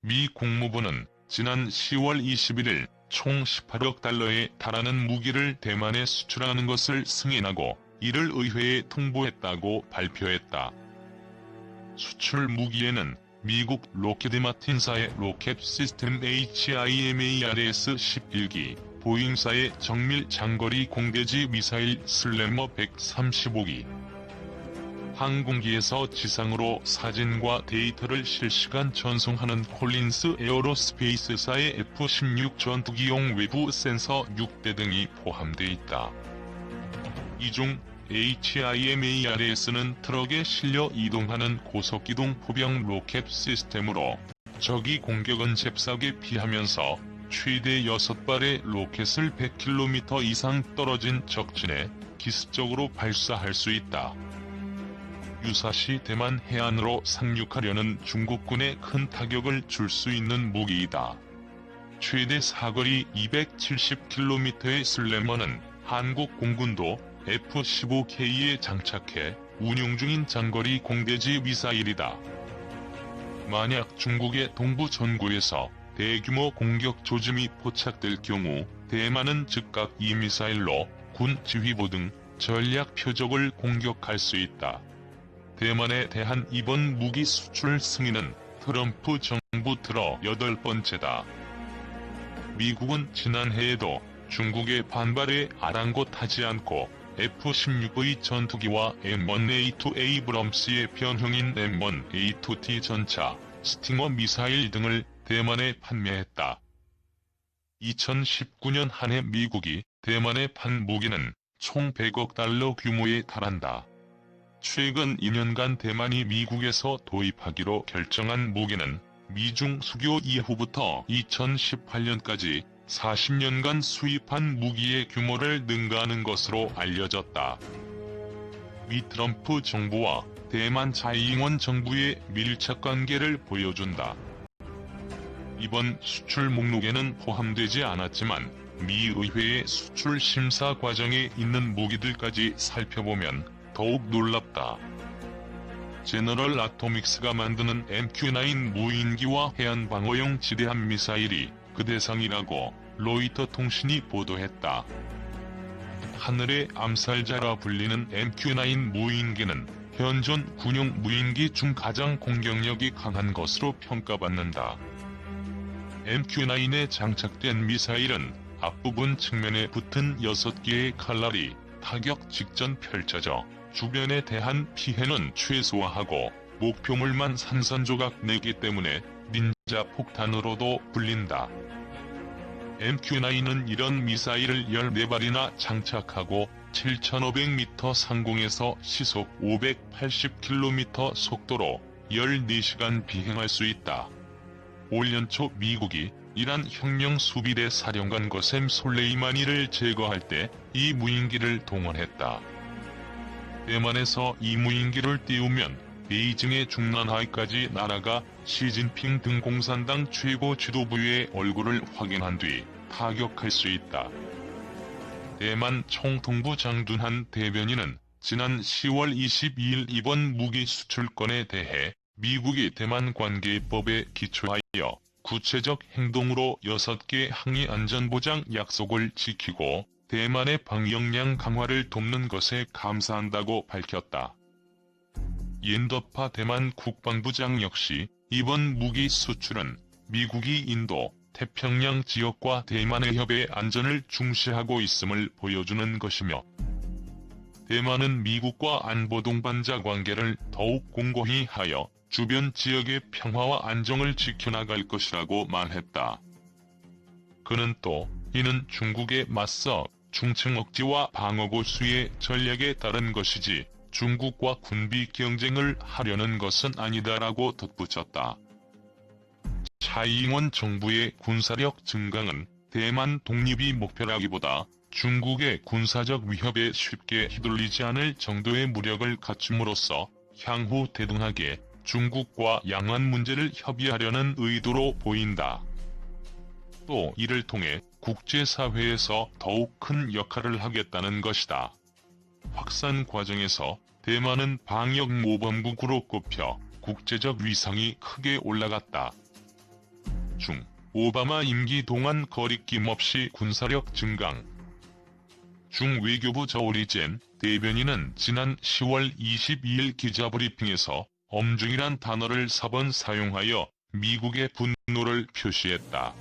미 국무부는 지난 10월 21일 총 18억 달러에 달하는 무기를 대만에 수출하는 것을 승인하고 이를 의회에 통보했다고 발표했다. 수출 무기에는 미국 로켓드 마틴사의 로켓 시스템 HIMARS 11기, 보잉사의 정밀 장거리 공대지 미사일 슬래머 135기, 항공기에서 지상으로 사진과 데이터를 실시간 전송하는 콜린스 에어로스페이스사의 F-16 전투기용 외부 센서 6대 등이 포함되어 있다. 이 중 HIMARS는 트럭에 실려 이동하는 고속기동 포병 로켓 시스템으로 적이 공격은 잽싸게 피하면서 최대 6발의 로켓을 100km 이상 떨어진 적진에 기습적으로 발사할 수 있다. 유사시 대만 해안으로 상륙하려는 중국군에 큰 타격을 줄 수 있는 무기이다. 최대 사거리 270km의 슬래머는 한국 공군도 F-15K에 장착해 운용 중인 장거리 공대지 미사일이다. 만약 중국의 동부 전구에서 대규모 공격 조짐이 포착될 경우 대만은 즉각 이 미사일로 군 지휘부 등 전략 표적을 공격할 수 있다. 대만에 대한 이번 무기 수출 승인은 트럼프 정부 들어 여덟 번째다. 미국은 지난해에도 중국의 반발에 아랑곳하지 않고 F-16의 전투기와 M1A2 에이브럼스의 변형인 M1A2T 전차, 스팅어 미사일 등을 대만에 판매했다. 2019년 한 해 미국이 대만에 판 무기는 총 100억 달러 규모에 달한다. 최근 2년간 대만이 미국에서 도입하기로 결정한 무기는 미중 수교 이후부터 2018년까지 40년간 수입한 무기의 규모를 능가하는 것으로 알려졌다. 미 트럼프 정부와 대만 자이잉원 정부의 밀착 관계를 보여준다. 이번 수출 목록에는 포함되지 않았지만 미 의회의 수출 심사 과정에 있는 무기들까지 살펴보면 더욱 놀랍다. 제너럴 아토믹스가 만드는 MQ-9 무인기와 해안 방어용 지대함 미사일이 그 대상이라고 로이터 통신이 보도했다. 하늘의 암살자라 불리는 MQ-9 무인기는 현존 군용 무인기 중 가장 공격력이 강한 것으로 평가받는다. MQ-9에 장착된 미사일은 앞부분 측면에 붙은 6개의 칼날이 타격 직전 펼쳐져 주변에 대한 피해는 최소화하고 목표물만 산산조각 내기 때문에 닌자 폭탄으로도 불린다. MQ-9은 이런 미사일을 14발이나 장착하고 7,500m 상공에서 시속 580km 속도로 14시간 비행할 수 있다. 올 연초 미국이 이란 혁명 수비대 사령관 거셈 솔레이마니를 제거할 때 이 무인기를 동원했다. 대만에서 이 무인기를 띄우면 베이징의 중난하이까지 날아가 시진핑 등 공산당 최고 지도부의 얼굴을 확인한 뒤 타격할 수 있다. 대만 총통부 장둔한 대변인은 지난 10월 22일 이번 무기 수출권에 대해 미국이 대만 관계법에 기초하여 구체적 행동으로 6개 항의 안전보장 약속을 지키고 대만의 방위 역량 강화를 돕는 것에 감사한다고 밝혔다. 옌더파 대만 국방부장 역시 이번 무기 수출은 미국이 인도, 태평양 지역과 대만의 협의 안전을 중시하고 있음을 보여주는 것이며 대만은 미국과 안보 동반자 관계를 더욱 공고히 하여 주변 지역의 평화와 안정을 지켜나갈 것이라고 말했다. 그는 또 이는 중국에 맞서 중층 억지와 방어 고수의 전략에 따른 것이지 중국과 군비 경쟁을 하려는 것은 아니다라고 덧붙였다. 차이잉원 정부의 군사력 증강은 대만 독립이 목표라기보다 중국의 군사적 위협에 쉽게 휘둘리지 않을 정도의 무력을 갖춤으로써 향후 대등하게 중국과 양안 문제를 협의하려는 의도로 보인다. 또 이를 통해 국제사회에서 더욱 큰 역할을 하겠다는 것이다. 확산 과정에서 대만은 방역 모범국으로 꼽혀 국제적 위상이 크게 올라갔다. 중 오바마 임기 동안 거리낌 없이 군사력 증강. 중 외교부 저오리젠 대변인은 지난 10월 22일 기자브리핑에서 엄중이란 단어를 4번 사용하여 미국의 분노를 표시했다.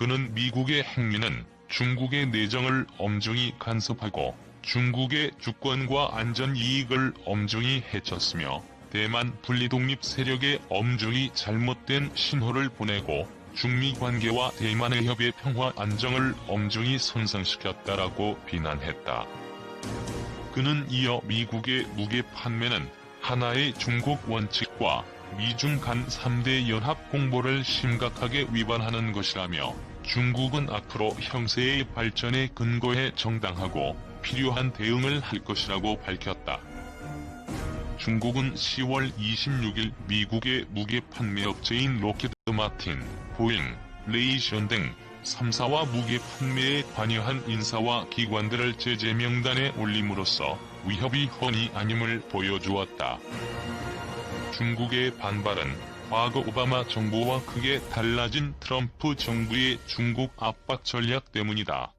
그는 미국의 행위는 중국의 내정을 엄중히 간섭하고 중국의 주권과 안전 이익을 엄중히 해쳤으며 대만 분리독립 세력에 엄중히 잘못된 신호를 보내고 중미 관계와 대만의 협의 평화 안정을 엄중히 손상시켰다라고 비난했다. 그는 이어 미국의 무게 판매는 하나의 중국 원칙과 미중 간 3대 연합 공보를 심각하게 위반하는 것이라며 중국은 앞으로 형세의 발전에 근거해 정당하고 필요한 대응을 할 것이라고 밝혔다. 중국은 10월 26일 미국의 무기 판매 업체인 로키드 마틴, 보잉, 레이션 등 3사와 무기 판매에 관여한 인사와 기관들을 제재 명단에 올림으로써 위협이 훤히 아님을 보여주었다. 중국의 반발은 과거 오바마 정부와 크게 달라진 트럼프 정부의 중국 압박 전략 때문이다.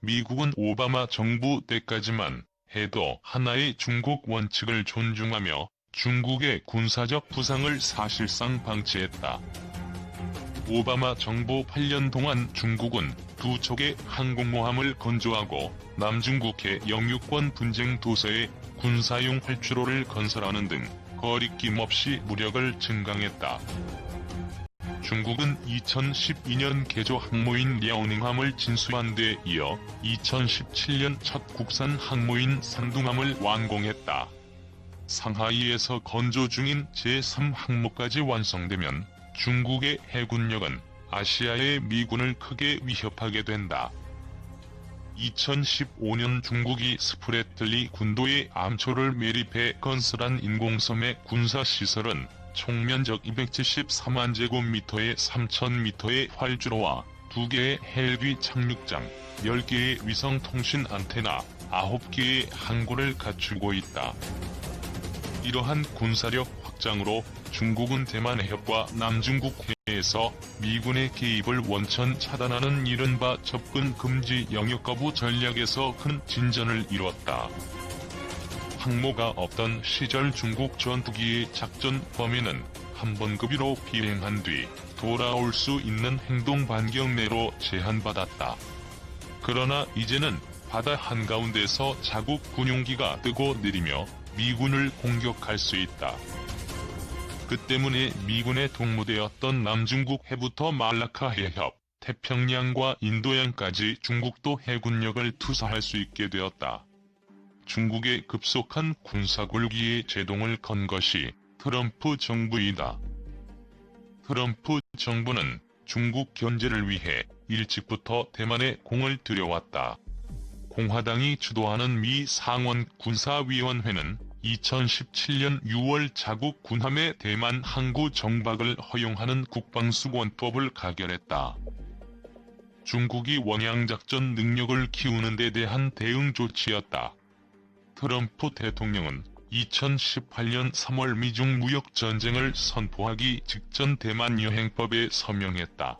미국은 오바마 정부 때까지만 해도 하나의 중국 원칙을 존중하며 중국의 군사적 부상을 사실상 방치했다. 오바마 정부 8년 동안 중국은 두 척의 항공모함을 건조하고 남중국해 영유권 분쟁 도서에 군사용 활주로를 건설하는 등 거리낌 없이 무력을 증강했다. 중국은 2012년 개조 항모인 랴오닝함을 진수한 데 이어 2017년 첫 국산 항모인 상둥함을 완공했다. 상하이에서 건조 중인 제3항모까지 완성되면 중국의 해군력은 아시아의 미군을 크게 위협하게 된다. 2015년 중국이 스프레틀리 군도에 암초를 매립해 건설한 인공섬의 군사시설은 총면적 273만 제곱미터의 3,000m의 활주로와 2개의 헬기 착륙장, 10개의 위성통신 안테나, 9개의 항구를 갖추고 있다. 이러한 군사력 확장으로 중국은 대만 해협과 남중국 해에서 미군의 개입을 원천 차단하는 이른바 접근 금지 영역 거부 전략에서 큰 진전을 이뤘다. 항모가 없던 시절 중국 전투기의 작전 범위는 한 번 급유로 비행한 뒤 돌아올 수 있는 행동 반경 내로 제한받았다. 그러나 이제는 바다 한가운데서 자국 군용기가 뜨고 내리며 미군을 공격할 수 있다. 그 때문에 미군의 동무되었던 남중국 해부터 말라카 해협, 태평양과 인도양까지 중국도 해군력을 투사할 수 있게 되었다. 중국의 급속한 군사굴기에 제동을 건 것이 트럼프 정부이다. 트럼프 정부는 중국 견제를 위해 일찍부터 대만에 공을 들여왔다. 공화당이 주도하는 미 상원 군사위원회는 2017년 6월 자국 군함의 대만 항구 정박을 허용하는 국방수권법을 가결했다. 중국이 원양작전 능력을 키우는 데 대한 대응 조치였다. 트럼프 대통령은 2018년 3월 미중 무역 전쟁을 선포하기 직전 대만 여행법에 서명했다.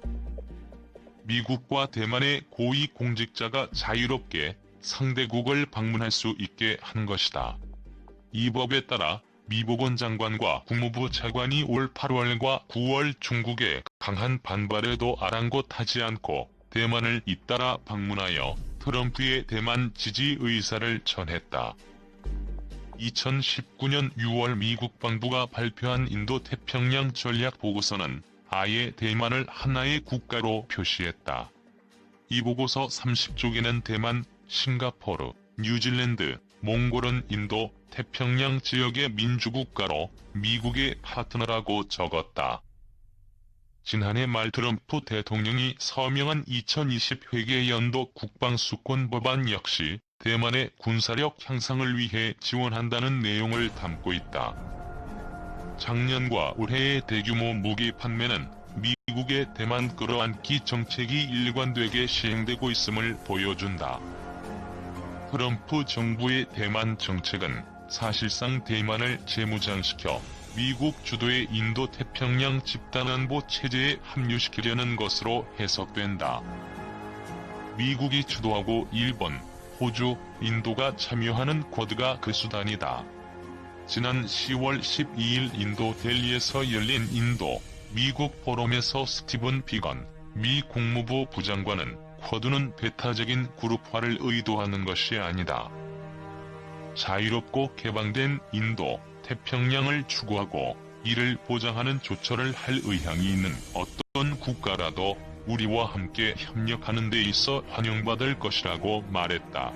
미국과 대만의 고위 공직자가 자유롭게 상대국을 방문할 수 있게 한 것이다. 이 법에 따라 미보건 장관과 국무부 차관이 올 8월과 9월 중국의 강한 반발에도 아랑곳하지 않고 대만을 잇따라 방문하여 트럼프의 대만 지지 의사를 전했다. 2019년 6월 미국 방부가 발표한 인도 태평양 전략 보고서는 아예 대만을 하나의 국가로 표시했다. 이 보고서 30쪽에는 대만, 싱가포르, 뉴질랜드, 몽골은 인도, 태평양 지역의 민주국가로 미국의 파트너라고 적었다. 지난해 말 트럼프 대통령이 서명한 2020 회계 연도 국방수권 법안 역시 대만의 군사력 향상을 위해 지원한다는 내용을 담고 있다. 작년과 올해의 대규모 무기 판매는 미국의 대만 끌어안기 정책이 일관되게 시행되고 있음을 보여준다. 트럼프 정부의 대만 정책은 사실상 대만을 재무장시켜 미국 주도의 인도 태평양 집단안보 체제에 합류시키려는 것으로 해석된다. 미국이 주도하고 일본, 호주, 인도가 참여하는 쿼드가 그 수단이다. 지난 10월 12일 인도 델리에서 열린 인도, 미국 포럼에서 스티븐 비건, 미 국무부 부장관은 쿼드는 배타적인 그룹화를 의도하는 것이 아니다. 자유롭고 개방된 인도, 태평양을 추구하고 이를 보장하는 조처를 할 의향이 있는 어떤 국가라도 우리와 함께 협력하는 데 있어 환영받을 것이라고 말했다.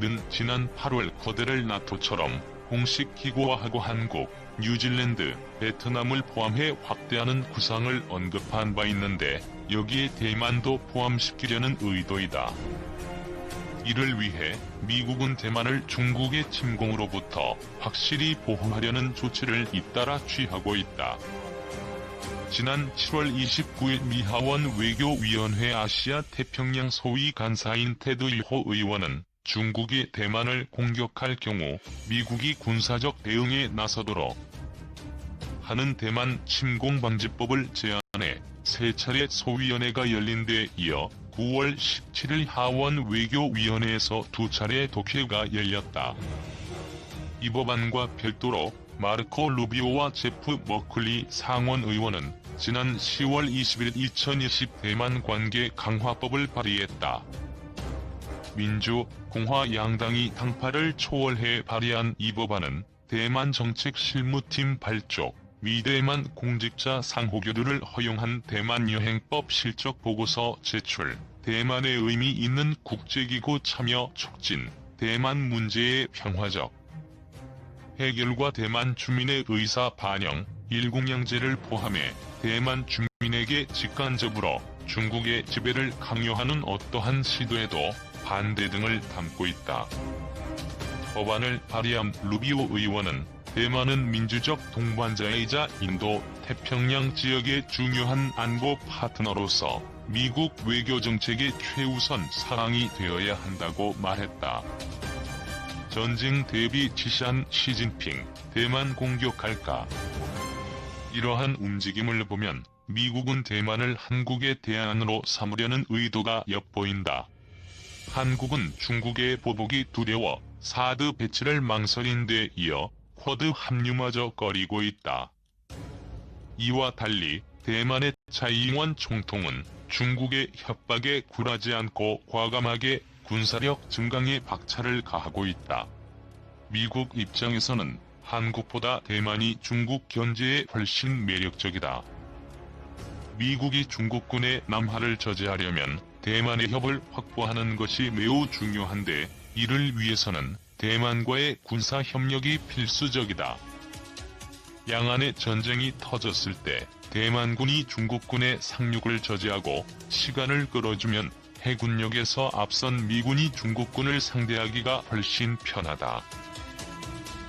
는 지난 8월 쿼드를 나토처럼 공식 기구화하고 한국, 뉴질랜드, 베트남을 포함해 확대하는 구상을 언급한 바 있는데 여기에 대만도 포함시키려는 의도이다. 이를 위해 미국은 대만을 중국의 침공으로부터 확실히 보호하려는 조치를 잇따라 취하고 있다. 지난 7월 29일 미하원 외교위원회 아시아 태평양 소위 간사인 테드 일호 의원은 중국이 대만을 공격할 경우 미국이 군사적 대응에 나서도록 하는 대만 침공방지법을 제안해 세 차례 소위원회가 열린 데 이어 9월 17일 하원 외교위원회에서 두 차례 독회가 열렸다. 이 법안과 별도로 마르코 루비오와 제프 머클리 상원 의원은 지난 10월 20일 2020 대만 관계 강화법을 발의했다. 민주, 공화 양당이 당파를 초월해 발의한 이 법안은 대만 정책 실무팀 발족, 미대만 공직자 상호교류를 허용한 대만 여행법 실적 보고서 제출, 대만의 의미 있는 국제기구 참여 촉진, 대만 문제의 평화적 해결과 대만 주민의 의사 반영, 일국양제를 포함해 대만 주민에게 직간접으로 중국의 지배를 강요하는 어떠한 시도에도 반대 등을 담고 있다. 법안을 발의한 루비오 의원은 대만은 민주적 동반자이자 인도 태평양 지역의 중요한 안보 파트너로서 미국 외교 정책의 최우선 사랑이 되어야 한다고 말했다. 전쟁 대비 지시한 시진핑, 대만 공격할까? 이러한 움직임을 보면 미국은 대만을 한국의 대안으로 삼으려는 의도가 엿보인다. 한국은 중국의 보복이 두려워 사드 배치를 망설인 데 이어 쿼드 합류마저 꺼리고 있다. 이와 달리 대만의 차이잉원 총통은 중국의 협박에 굴하지 않고 과감하게 군사력 증강에 박차를 가하고 있다. 미국 입장에서는 한국보다 대만이 중국 견제에 훨씬 매력적이다. 미국이 중국군의 남하를 저지하려면 대만의 협을 확보하는 것이 매우 중요한데 이를 위해서는 대만과의 군사 협력이 필수적이다. 양안의 전쟁이 터졌을 때 대만군이 중국군의 상륙을 저지하고 시간을 끌어주면 해군력에서 앞선 미군이 중국군을 상대하기가 훨씬 편하다.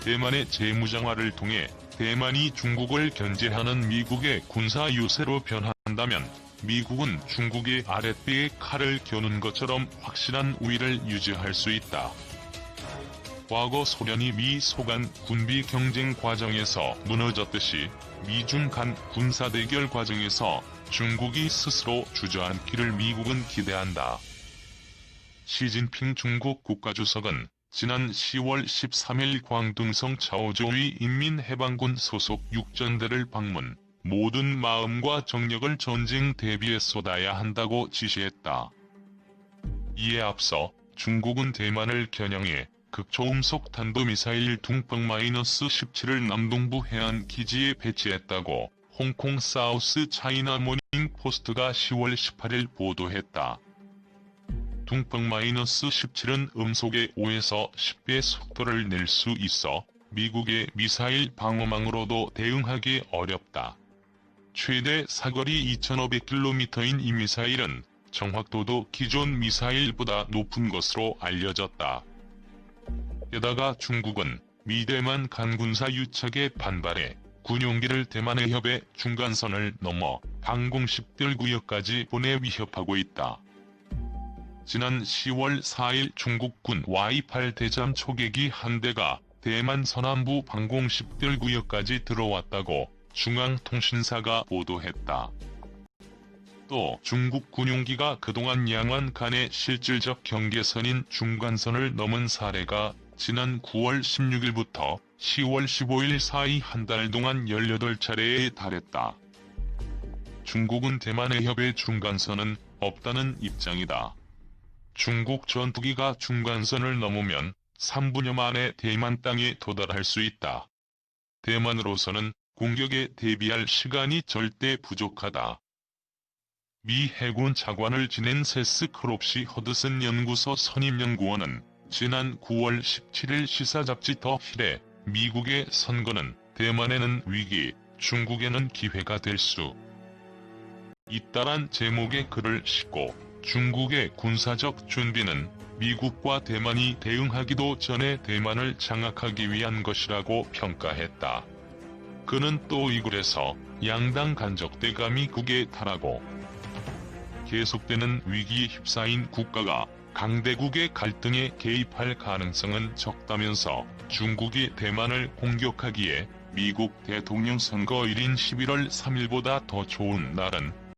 대만의 재무장화를 통해 대만이 중국을 견제하는 미국의 군사 유세로 변한다면 미국은 중국의 아랫배에 칼을 겨눈 것처럼 확실한 우위를 유지할 수 있다. 과거 소련이 미 소간 군비 경쟁 과정에서 무너졌듯이 미중 간 군사 대결 과정에서 중국이 스스로 주저앉기를 미국은 기대한다. 시진핑 중국 국가주석은 지난 10월 13일 광둥성 차오조위 인민해방군 소속 육전대를 방문, 모든 마음과 정력을 전쟁 대비에 쏟아야 한다고 지시했다. 이에 앞서 중국은 대만을 겨냥해 극초음속 탄도미사일 둥펑-17을 남동부 해안 기지에 배치했다고 홍콩 사우스 차이나 모닝 포스트가 10월 18일 보도했다. 둥펑-17은 음속의 5에서 10배 속도를 낼 수 있어 미국의 미사일 방어망으로도 대응하기 어렵다. 최대 사거리 2500km인 이 미사일은 정확도도 기존 미사일보다 높은 것으로 알려졌다. 게다가 중국은 미대만 간군사 유착에 반발해 군용기를 대만의 협의 중간선을 넘어 방공식별 구역까지 보내 위협하고 있다. 지난 10월 4일 중국군 Y-8 대잠 초계기 한 대가 대만 서남부 방공 10들 구역까지 들어왔다고 중앙통신사가 보도했다. 또 중국 군용기가 그동안 양안 간의 실질적 경계선인 중간선을 넘은 사례가 지난 9월 16일부터 10월 15일 사이 한 달 동안 18차례에 달했다. 중국은 대만의 협의 중간선은 없다는 입장이다. 중국 전투기가 중간선을 넘으면 3분여 만에 대만 땅에 도달할 수 있다. 대만으로서는 공격에 대비할 시간이 절대 부족하다. 미 해군 차관을 지낸 세스 크롭시 허드슨 연구소 선임연구원은 지난 9월 17일 시사 잡지 더 힐에 미국의 선거는 대만에는 위기, 중국에는 기회가 될 수 있다란 제목의 글을 싣고 중국의 군사적 준비는 미국과 대만이 대응하기도 전에 대만을 장악하기 위한 것이라고 평가했다. 그는 또이 글에서 양당 간적 대감이 국에 달하고 계속되는 위기에 휩싸인 국가가 강대국의 갈등에 개입할 가능성은 적다면서 중국이 대만을 공격하기에 미국 대통령 선거 일인 11월 3일보다 더 좋은 날은